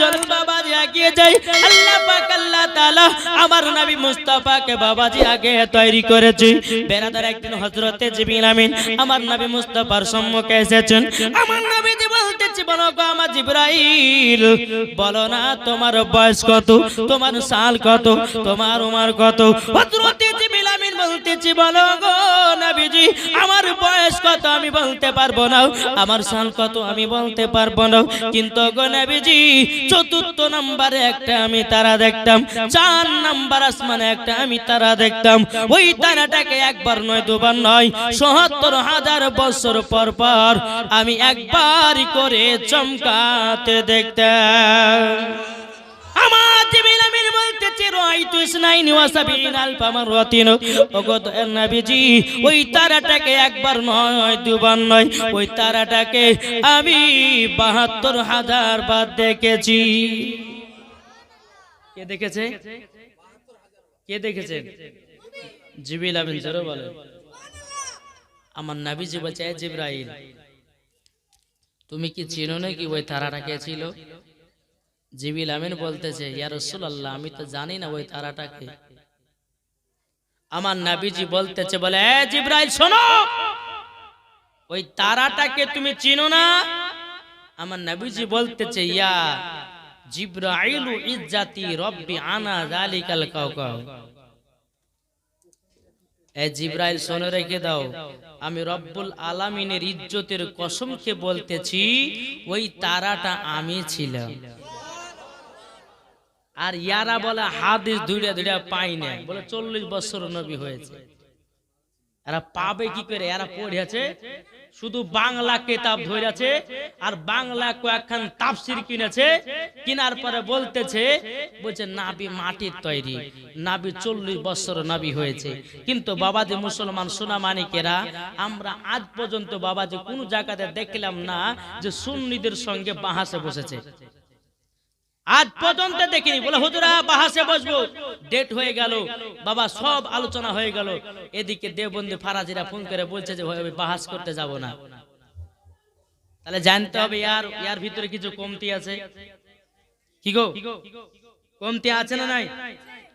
চলুন বাবাজি এগিয়ে যাই আল্লাহ পাক, আল্লাহ তাআলা আমার নবী মুস্তাফাকে বাবাজি আগে তৈরি বেরাদার একদিন হযরতে জিবরিল আমিন আমার নবী মুস্তাফার সম্মুখে এসেছেন। আমার বলো গো আমার জিবরাইল, বলো না তোমার বয়স কত, তোমার সাল কত, তোমার উমার কত? হযরতে জিবরিল আমিন বলতেছি, বলো গো নবীজি, আমার বয়স কত আমি বলতে পারব না। আমার সাল কত আমি বলতে পারব না। কিন্তু গো নবীজি, চতুর্থ নম্বরে একটা আমি তারা দেখতাম, চার নাম্বার আসমানে একটা আমি তারা দেখতাম। ওই তারাটাকে একবার নয়, দুবার নয়, সত্তর হাজার বছর পর পর আমি একবার করে চমকাতে দেখতাম। আমার জিবিল ইসনাইন ওয়া সাবিন ওগো নবীজি, ওই তারাটাকে একবার নয়, দুবার নয়। ওই তারাটাকে আমি বাহাত্তর হাজার বার দেখেছি। কে দেখেছে? কে দেখেছে? জিবিল আমিন, জোরে বলে আমার নবীজি বলছে, "এ জিব্রাইল, তুমি কি চিনো নাকি ওই তারাটা কে ছিল? জিবিল আমিন বলতেছে ইয়া রাসূলুল্লাহ আমি তো জানি না ওই তারাটাকে। আমার নাবিজি বলতেছে বলে এ জিব্রাইল শোনো! ওই তারাটাকে তুমি চিনো না? আমার নাবিজি বলতেছে ইয়া জিব্রাইলু ইজ্জাতি রব্বি আনা জালিকাল কাউকাউ। এ জিব্রাইল শোনে রেখে দাও। আমি রব্বুল আলামিনের ইজ্জতের কসমকে বলতেছি ওই তারাটা আমি ছিলাম। আর ইয়ারা বলে, হাদিস ধুড়ে ধুড়ে পাই না বলে, চল্লিশ বছর নবী হয়েছে। এরা পাবে কি করে? এরা পড়েছে শুধু বাংলা কেতাব ধরেছে, আর বাংলা কয়েকখান তাফসির কিনেছে, কিনার পরে বলতেছে, বলছে, নাবি মাটির তৈরি, নাবি চল্লিশ বছর নাবি হয়েছে। কিন্তু বাবাজি মুসলমান, সোনা মানিকেরা, আমরা আজ পর্যন্ত বাবাজি কোন জায়গাতে দেখলাম না যে সুন্নিদের সঙ্গে বাহাসে বসেছে। আজ পর্যন্ত দেখিনি। বলে, হুজুরা, বাহাসে বসবো। ডেট হয়ে গেল। বাবা, সব আলোচনা হয়ে গেল। এদিকে দেববন্ধু ফারাজিরা ফোন করে বলছে যে বাহাস করতে যাব না। তাহলে জানতে হবে, ইয়ার ইয়ার ভিতরে কিছু কমতি আছে। কি গো? কমতি আছে না নাই?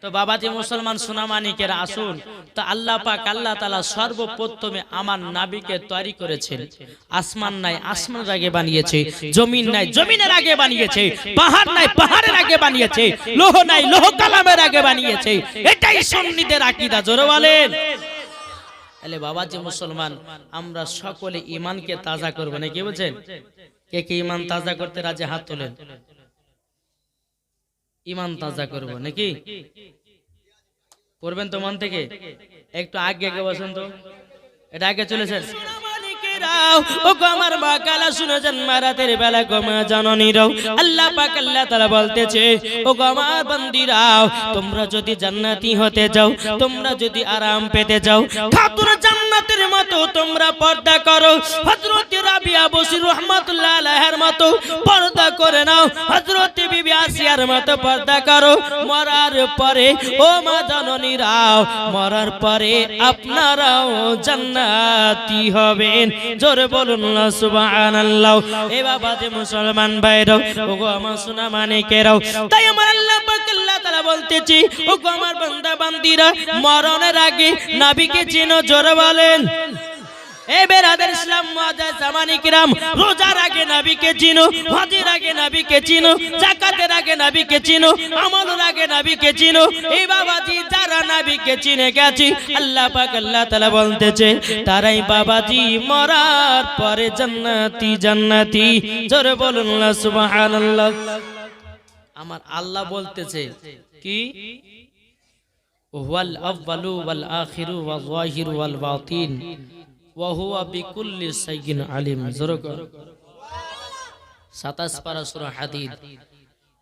তো বাবাজি মুসলমান সোনামানিকের আসুন। তো আল্লাহ পাক আল্লাহ তালা সর্বপ্রথমে আমার নাবিকে তৈরি করেছেন। আসমান নাই, আসমানের আগে বানিয়েছে, জমিন নাই, জমিনের আগে বানিয়েছে, পাহাড় নাই, পাহাড়ের আগে বানিয়েছে, লোহ নাই, লোহ কালামের আগে বানিয়েছে। এটাই সন্নিদের আকিদা, জোরে বলেন। তাহলে বাবাজি মুসলমান, আমরা সকলে ইমানকে তাজা করব না কি বলছেন কে কে ইমান তাজা করতে রাজে? হাত তোলেন। ইমান তাজা করব নাকি? করবেন তো মন থেকে? একটু আগে আগে বসেন তো। এটা আগে চলেছেন ও আমার মা কালা শুনেছেন মারাতের বেলা গমা জননী আল্লাহ পাক আল্লাহ তাআলা বলতেছে ও গো আমার বান্দিরাও তোমরা যদি জান্নাতি হতে যাও তোমরা যদি আরাম পেতে যাও খাতুর জান্নাতের মতো তোমরা পর্দা করো। হযরত রাবিয়া বসির রহমাতুল্লাহ আলাইহির মতো পর্দা করে নাও। মতো পর্দা করো। মরার পরে, ও মা মরার পরে আপনারাও জান্নাতি হবেন। জোরে বলুন না, সুবহানাল্লাহ। এ বাবা যে মুসলমান ভাইরাও ওগো আমার সোনা মানিকেরাও। তাই আমার আল্লাহ পাক আল্লাহ তাআলা বলতেছি আমার বান্দা বান্দিরা মরণের আগে নবীকে চিনো, জোরে বলেন। এ কিরাম। আগে গেছি, আল্লাহ আল্লাহ বলতেছে, তারাই বাবাজি মরার পরে জান্নাতি জান্নাতি। জোরে বলুন আমার আল্লাহ বলতেছে, কি? ওয়াল আউয়ালু ওয়াল আখিরু ওয়াল যাহিরু ওয়াল বাতিন। ওয়া বিকুল্লি শাইইন আলিম। জোরে কর। 27 পারা সূরা হাদিদ।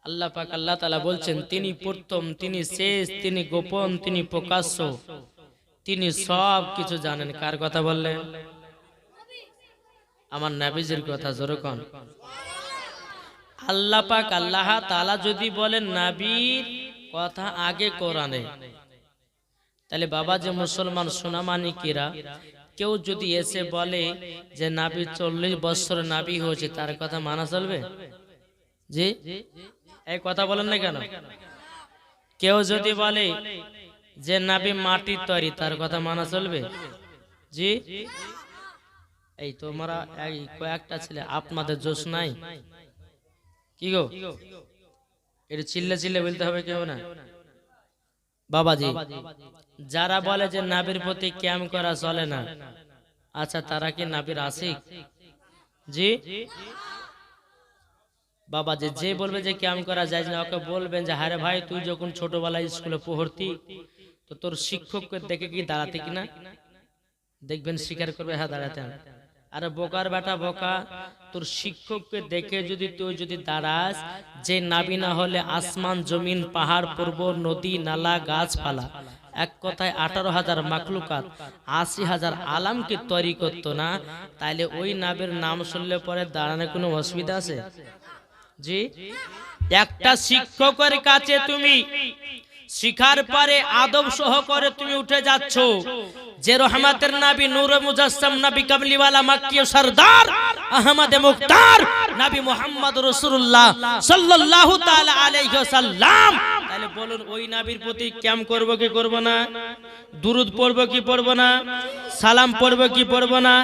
আল্লাহ তাআলা বলছেন, তিনি প্রথম, তিনি শেষ, তিনি গোপন, তিনি প্রকাশ্য, তিনি সব কিছু জানেন। কার কথা বললেন? আমার নাবিজের কথা, জোরে কন আল্লাহ পাক আল্লাহ তাআলা যদি বলেন নাবির কথা আগে কোরআনে। তাহলে বাবা যে মুসলমান, সোনামানিকেরা কেউ যদি এসে বলে যে নাবি চল্লিশ বছর নাবি হয়েছে তার কথা মানা চলবে? জি? এই কথা বলেন না কেন? কেউ যদি বলে যে নাবি মাটির তৈরি তার কথা মানা চলবে? জি? এই তোমরা এই কয়েকটা ছেলে আপনাদের জোশ নাই? কি গো? এটা চিল্লে চিল্লে বলতে হবে কেউ না? বাবাজি যারা বলে যে নাবির প্রতি ক্যাম করা চলে না। আচ্ছা তারা কি নাবির আশিক? জি? বাবা যে যে বলবে যে ক্যাম করা যায় না ওকে বলবেন যে হারে ভাই তুই যখন ছোটবেলায় স্কুলে পড়তি তো তোর শিক্ষককে দেখে কি দাঁড়াতে কিনা? দেখবেন স্বীকার করবে হ্যাঁ দাঁড়াতে। আরে বোকার বেটা বোকা, তোর শিক্ষককে দেখে যদি তুই যদি দাঁড়াস, যে নাবি না হলে আসমান, জমিন, পাহাড়, পর্বত, নদী, নালা, গাছপালা, এক কথায় আঠারো হাজার মাকলুকাত আশি হাজার আলামকে তৈরি করতো না, তাইলে ওই নাবের নাম শুনলে পরে দাঁড়ানোর কোনো অসুবিধা আছে? জি? একটা শিক্ষকের কাছে তুমি শিখার পরে আদব সহ করে তুমি উঠে যাচ্ছ। যে রহমাতের নাবি নূর মুজাসসাম নবী কামলিওয়ালা মাক্কি সরদার আহমদ মুখতার নবী মোহাম্মদ রাসূলুল্লাহ সাল্লাল্লাহু তাআলা আলাইহি ওয়াসাল্লাম। তাহলে বলুন ওই নাবির প্রতি ক্যাম করব কি করব না? দুরুদ পড়ব কি পড়ব না? সালাম পড়ব কি পড়ব না?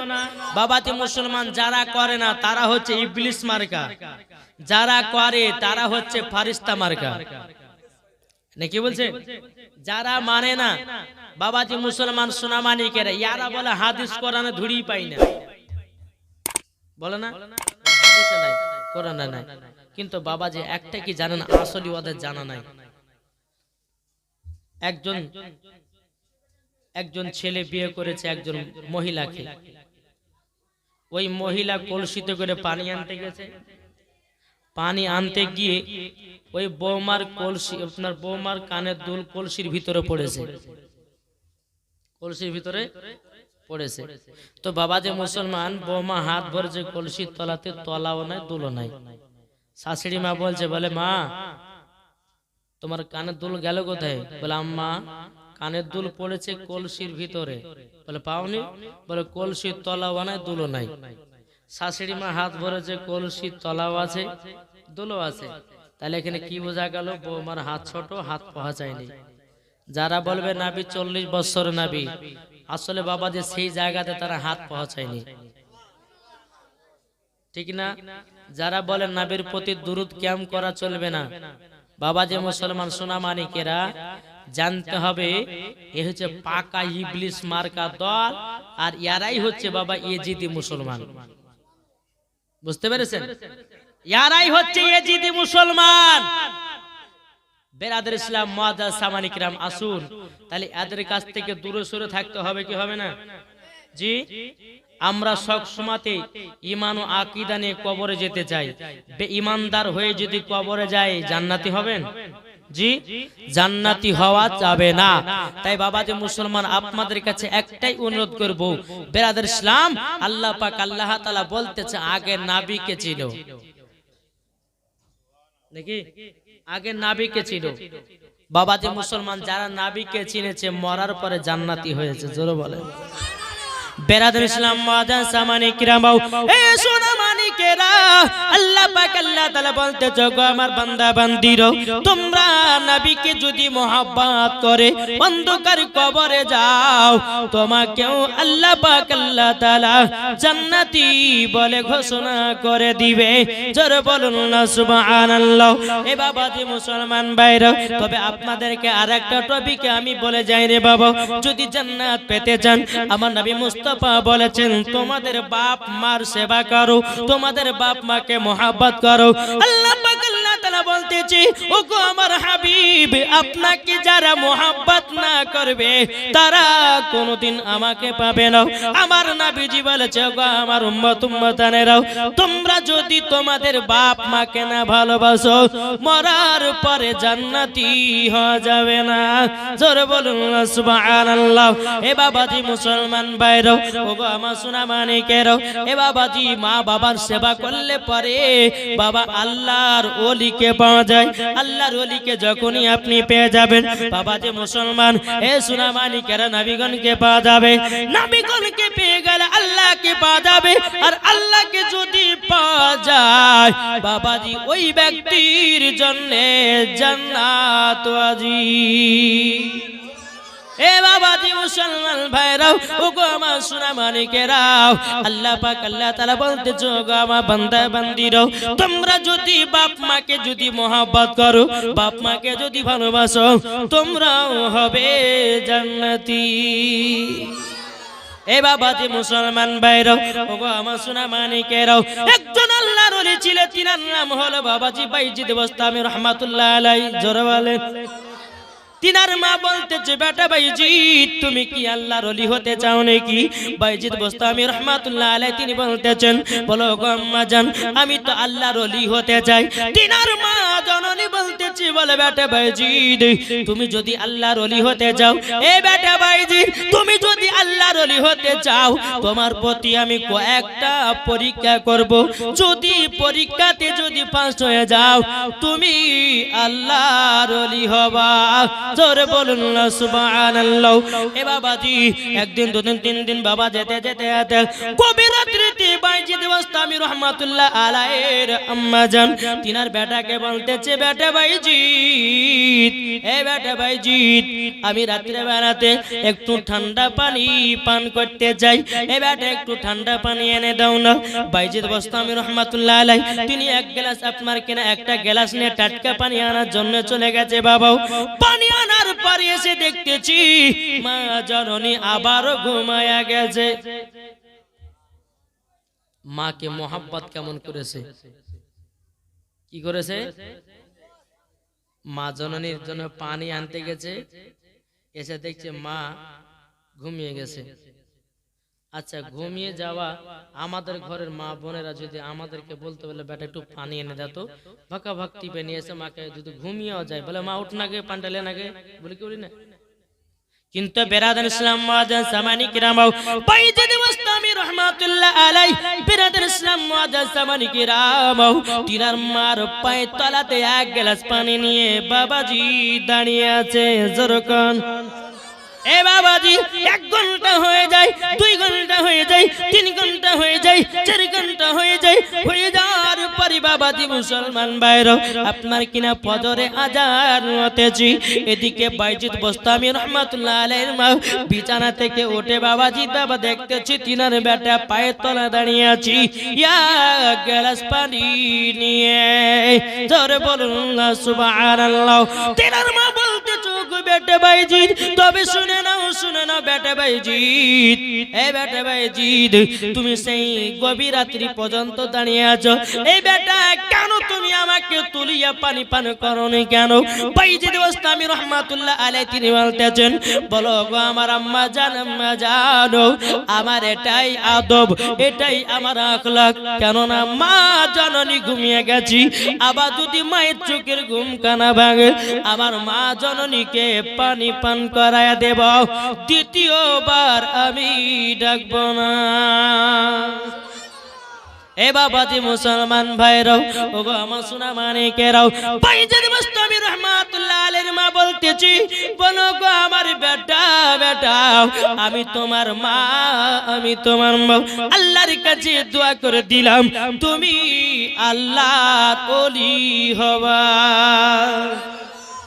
বাবাতে মুসলমান যারা করে না তারা হচ্ছে ইবলিস মার্কা। যারা করে তারা হচ্ছে ফারিস্তা মার্কা। নাকি বলছে? যারা মানে না, বাবাজি মুসলমান সোনামানিকেরা ইয়ারা বলে হাদিস কোরআনে ধুড়ি পাই না। বলে না? হাদিসে নাই, কোরআনে নাই। কিন্তু বাবাজি একটা কি জানেন আসলে ওদের জানা নাই। একজন একজন ছেলে বিয়ে করেছে একজন মহিলাকে। ওই মহিলা কলসিতে করে পানি আনতে গেছে। পানি আনতে গিয়ে ওই বৌমার কলসি, আপনার বৌমার কানের দুল কলসির ভিতরে পড়েছে। কলসির ভিতরে পড়েছে। তো বাবা যে মুসলমান, বৌমা হাত ভরেছে কলসির তলাতে তলাও নাই, দুলও নাই। শাশুড়ি মা বলছে, বলে, মা, তোমার কানের দুল গেল কোথায়? বলে, আম্মা, কানের দুল পড়েছে কলসির ভিতরে। বলে, পাওনি? বলে, কলসির তলাও নাই দুলো নাই। শাশুড়ি মা হাত ভরেছে কলসির তলাও আছে দুলো আছে। তাহলে এখানে কি বোঝা গেল? বৌমার হাত ছোট, হাত পৌঁছায়নি যারা বলবে, নাবি, চল্লিশ বছর নাবি। আসলে বাবা যে সেই জায়গাতে তারা হাত পৌঁছায়নি ঠিক না? যারা বলে, নাবির প্রতি দুরুদ ক্যাম করা চলবে না। বাবা যে মুসলমান সোনা মানিকেরা জানতে হবে, এ হচ্ছে পাকা ইবলিস মার্কা দল, আর ইয়ারাই হচ্ছে বাবা এজিদি মুসলমান। বুঝতে পেরেছেন? ইয়ারাই হচ্ছে এজিদি মুসলমান। বেরাদের ইসলাম মহাজাজ সামানিক রাম আসুন তাহলে এদের কাছ থেকে দূরে সরে থাকতে হবে কি হবে না? জি? আমরা সব সময়তে ইমান ও আকিদা নিয়ে কবরে যেতে চাই। ইমানদার হয়ে যদি কবরে যায়, জান্নাতি হবেন? জি, জান্নাতি হওয়া যাবে না। তাই বাবা যে মুসলমান, আপনাদের কাছে একটাই অনুরোধ করব। বেরাদের ইসলাম, আল্লাহ পাক আল্লাহ তাআলা বলতেছে, আগে নাবিকে ছিল নাকি? আগে নাবিকে ছিল বাবা যে মুসলমান, যারা নাবিকে চিনেছে, মরার পরে জান্নাতি হয়েছে, জোরে বলে বেরাদুল ইসলাম মাদান সামানি কিরামাও এ সোনা মানিকেরা, আল্লাহ জান্নাতি বলে ঘোষণা করে দিবে। বলুন এ বাবাজি মুসলমান ভাইরা, তবে আপনাদেরকে আরেকটা টপিকে আমি বলে যাই রে বাবা, যদি জান্নাত পেতে চান, আমার নবী মুস্তাফা বলেছেন, তোমাদের বাপ মার সেবা করো, তোমাদের বাপ মাকে মোহাব্বত করো। আল্লাহ বলতেছি ও গো আমার হাবিব, আপনাকে যারা মোহাব্বত না করবে, তারা আমাকে পাবে না। আমার নবীজি বলেছে গো আমার উম্মত উম্মতানেরাও, তোমরা যদি তোমাদের বাপ মাকে না ভালোবাসো, মরার পরে জান্নাতি যাবে না। জোরে বলুন, সুবহানাল্লাহ। এ বাবাজি মুসলমান ভাইরাও ও গো আমার সোনা মানিকেরও এ বাবাজি মা বাবার সেবা করলে পরে বাবা আল্লাহর ওলিকে পাওয়া যায়। আল্লাহর অলিকে যখনই আপনি পেয়ে যাবেন, বাবা যে মুসলমান, এ সুনামানিকেরা নাবিগণকে পাওয়া যাবে। নাবিগণকে পেয়ে গেলে আল্লাহকে পাওয়া যাবে। আর আল্লাহকে যদি পাওয়া যায়, বাবাজি ওই ব্যক্তির জন্যে জান্নাত ওয়াজিব। এ বাবাজি মুসলমান ভাইরাও ও গো আমার সোনা মানিকেরাও আল্লাহ পাক, আল্লাহ তাআলা বলতেছো গো আমার বান্দা বান্দিরাও, তোমরা যদি বাপ মাকে যদি মহব্বত করো, বাপ মাকে যদি ভালোবাসো, তোমরাও হবে জান্নাতি। এ বাবাজি মুসলমান ভাইরাও ও গো আমার সোনা মানিকেরাও একজন আল্লাহর ওলি ছিলেন, তিনার নাম হলো বাবাজি বাইজিদ বস্তামি রহমাতুল্লাহ আলাই জোরে বলেন। তিনার মা বলতেছে বেটা বাইজিৎ, তুমি কি আল্লাহর অলি হতে চাও নাকি? বাইজিৎ আমি রহমাতুল্লাহ আলাই তিনি বলতেছেন, বলো গো আম্মা জান, আমি তো আল্লাহর অলি হতে চাই। তিনার মা জননী বলতেছি, বলে বেটা বাইজিৎ, তুমি যদি আল্লাহর অলি হতে চাও, এ বেটা তুমি যদি আল্লাহর অলি হতে চাও, তোমার প্রতি আমি কয়েকটা পরীক্ষা করব। যদি পরীক্ষাতে যদি পাস হয়ে যাও, তুমি আল্লাহর অলি হবা। জোরে বলুন সুবহানাল্লাহ। এ বাবাজি, একদিন, দুদিন, তিন দিন বাবা যেতে যেতে যেতে। গভীর রাত্রিতে বাইজিদ ওয়াস্তামি রহমাতুল্লাহ আলাইহির আম্মা জান। তিনার বেটাকে বলতেছে, বেটা বাইজিদ এ বেটা বাইজিদ আমি রাত্রে বেড়াতে একটু ঠান্ডা পানি পান করতে যাই। এ বেটা একটু ঠান্ডা পানি এনে দাও না। বাইজিদ ওয়াস্তামি রহমাতুল্লাহ আলাই তিনি এক গ্লাস আপনার কিনা একটা গ্লাস নিয়ে টাটকা পানি আনার জন্য চলে গেছে বাবাও। পানি আনার পরে এসে দেখতেছি মা জননী আবারও ঘুমায়া গেছে। মাকে মোহাব্বত কেমন করেছে? কি করেছে? মা জননীর জন্য পানি আনতে গেছে। এসে দেখছে মা ঘুমিয়ে গেছে। আচ্ছা ঘুমিয়ে যাওয়া আমাদের ঘরের মা বোনেরা যদি আমাদেরকে বলতে বলে বেটা একটু পানি এনে দিত ভাকা টিপে নিয়ে এসে মাকে যদি ঘুমিয়েও যায় বলে মা উঠ না গে পান্ডালে না গে বলে কি বলি না? কিন্তু বেরাদান ইসলাম মাদান সামানি কিরামাও বাইজিদ মুস্তামি রহমাতুল্লাহ আলাই বেরাদান ইসলাম মাদান সামানি কিরামাও তিনার মার পায়ে তলাতে এক গ্লাস পানি নিয়ে বাবাজি দাঁড়িয়ে আছে জোরকন। এ বাবাজি, এক ঘণ্টা হয়ে যায়, দুই ঘণ্টা হয়ে যায়, তিন ঘণ্টা হয়ে যায়, চার ঘণ্টা হয়ে যায়, হয়ে যাওয়ার পরে বাবাজি মুসলমান বাইর আপনার কিনা ফজরে আজান হতেছি। এদিকে বাইজিৎ বস্তামি রহমাতুল্লাহ আলাইহির মা বিছানা থেকে উঠে বাবাজি বাবা দেখতেছি, তিনার বেটা পায়ের তলা দাঁড়িয়ে আছি। ইয়া গ্লাস পানি নিয়ে, জোরে বলুন সুবহানাল্লাহ। তিনার মা বলতে বেটা বাইজিৎ, তবে শুনে নাও শুনে নাও বেটা বাইজিৎ। এই বেটা বাইজিৎ, তুমি সেই গভীর রাত্রি পর্যন্ত দাঁড়িয়ে আছো। এই বেটা কেন তুমি আমাকে তুলিয়া পানি পান করনি কেন? বাইজিৎ ওয়াস্তামি রহমাতুল্লাহ আলাই তিনি বলতেছেন, বলো গো আমার আম্মা জান, আম্মা জানো, আমার এটাই আদব, এটাই আমার আখলাক কেননা মা জননী ঘুমিয়ে গেছি, আবার যদি মায়ের চোখের ঘুম কানা ভাঙে, আমার মা জননীকে পানি পান করায় দেব। দ্বিতীয়বার আমি ডাকব না। এ বাবাজি মুসলমান ভাইরাও, ওগো আমার সোনা মানিকেরাও বাইজান মুস্তামি রহমাতুল্লাহ আলাইহির মা বলতেছি, বলো গো আমার বেটা বেটা, আমি তোমার মা, আমি তোমার মা আল্লাহর কাছে দোয়া করে দিলাম, তুমি আল্লাহর ওলি হবা।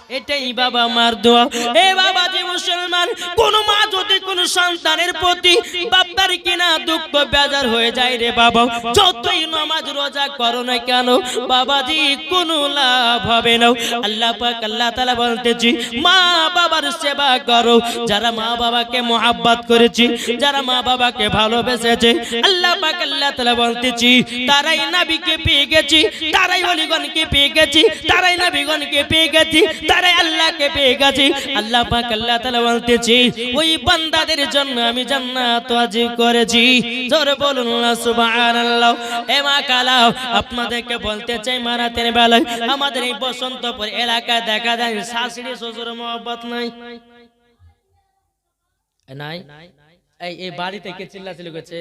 এটাই বাবা মার দোয়া। এ বাবা যে মুসলমান, কোন মা যদি কোন সন্তানের প্রতি বাবার কিনা দুঃখ বেজার হয়ে যায় রে বাবা, যতই নামাজ রোজা করো না কেন, বাবাজি কোনো লাভ হবে না। আল্লাহ পাক আল্লাহ তাআলা বলতেছি, মা বাবার সেবা করো। যারা মা বাবাকে মোহাব্বত করেছি, যারা মা বাবাকে ভালোবেসেছে, আল্লাহ পাক আল্লাহ তাআলা বলতেছি, তারাই নবীকে পেয়ে গেছি, তারাই অলিগণকে পেয়ে গেছি, তারাই নবীগণকে পেয়ে গেছি, তারাই আল্লাহকে পেয়ে গেছি। আল্লাহ পাক আল্লাহ তাআলা বলতেছি, ওই বান্দাদের জন্য আমি জান্নাত ওয়াজিব করেছি। জোরে বলুন না, সুবহানাল্লাহ। এ মা কালাও আপনাদেরকে বলতে চাই, মারাতের বেলায়, আমাদের এই বসন্তপুর এলাকায় দেখা যায় শাশুড়ি, শ্বশুর মহব্বত নাই। নাই? এই এই বাড়িতে কে করছে?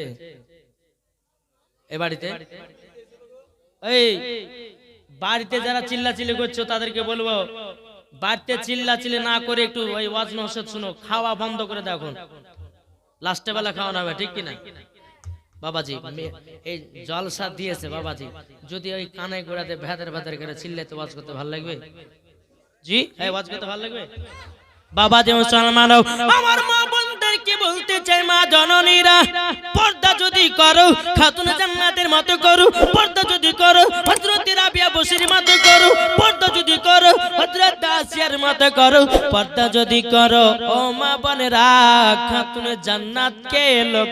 বাড়িতে? এই, বাড়িতে যারা করছ তাদেরকে বলব, বাড়িতে চিল্লাচিল্লি না করে একটু ওই শুনো, খাওয়া বন্ধ করে এখন। লাস্টে বেলা খাওয়ানো হবে, ঠিক কিনা? বাবাজি এই জলসা দিয়েছে বাবাজি। যদি ওই কানে গোড়াতে ভেতর ভেতর করে চিল্লাতে ওয়াজ করতে ভালো লাগবে? জি? এই, ওয়াজ করতে ভালো লাগবে? বাবাজি মুসলমান আমার মা বোনদেরকে বলতে চাই, মা জননীরা, পর্দা যদি করো, খাতুন জান্নাতের মতো করো, পর্দা যদি করো, হযরত রাবিয়া বসির মতো করো, পর্দা যদি করো, হযরত দাসিয়ার মতো করো, পর্দা যদি করো, ও মা বোনেরা, খাতুন জান্নাতকে লোক